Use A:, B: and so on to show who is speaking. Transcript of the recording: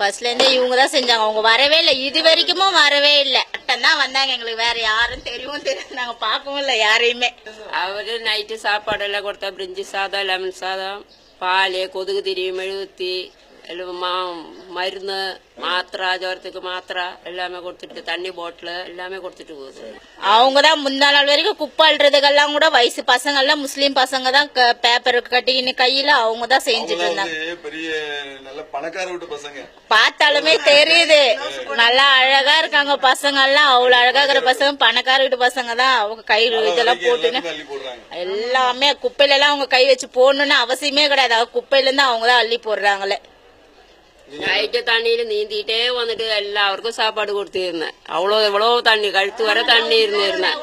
A: ஃபர்ஸ்ட்ல இருந்தே இவங்க தான் செஞ்சாங்க. அவங்க வரவே இல்லை. இது வரைக்குமும் வரவே இல்லை. அட்டன் தான் வந்தாங்க. எங்களுக்கு வேற யாரும் தெரியவும் தெரியாது. நாங்க பார்க்கவும் இல்லை யாரையுமே.
B: அவரு நைட்டு சாப்பாடெல்லாம் கொடுத்தா பிரிஞ்சு சாதம் லெமன் சாதம் பால் கொதுகு திரி மெழுகுத்தி மா மருந்து மாத்திரை ஜுரத்துக்கு மாத்திரை எல்லாமே கொடுத்துட்டு தண்ணி பாட்டில் எல்லாமே கொடுத்துட்டு போகுது.
A: அவங்க தான் முந்தா நாள் வரைக்கும் குப்பை அள்ளுறதுக்கெல்லாம் கூட வயசு பசங்க எல்லாம் முஸ்லீம் பசங்க தான் பேப்பர் கட்டிக்கின்னு கையில அவங்க தான் செஞ்சுட்டு இருந்தாங்க.
C: வந்து பெரிய நல்ல பணக்கார வீட்டு பசங்க.
A: பார்த்தாலுமே தெரியுது. நல்லா அழகா இருக்காங்க பசங்க எல்லாம் அவ்வளவு அழகா இருக்கிற பசங்க பணக்கார வீட்டு பசங்க தான். அவங்க கை இதெல்லாம் போட்டுன்னு எல்லாமே குப்பையில எல்லாம் அவங்க கை வச்சு போடணும்னு அவசியமே கிடையாது. அவங்க குப்பையில இருந்து அவங்க தான் அள்ளி போடுறாங்களே.
B: நைட்டு தண்ணியில் நீந்திட்டே வந்துட்டு எல்லாருக்கும் சாப்பாடு கொடுத்துருந்தேன் அவ்வளோ எவ்வளோ தண்ணி கழுத்து வர தண்ணி இருந்திருந்தேன்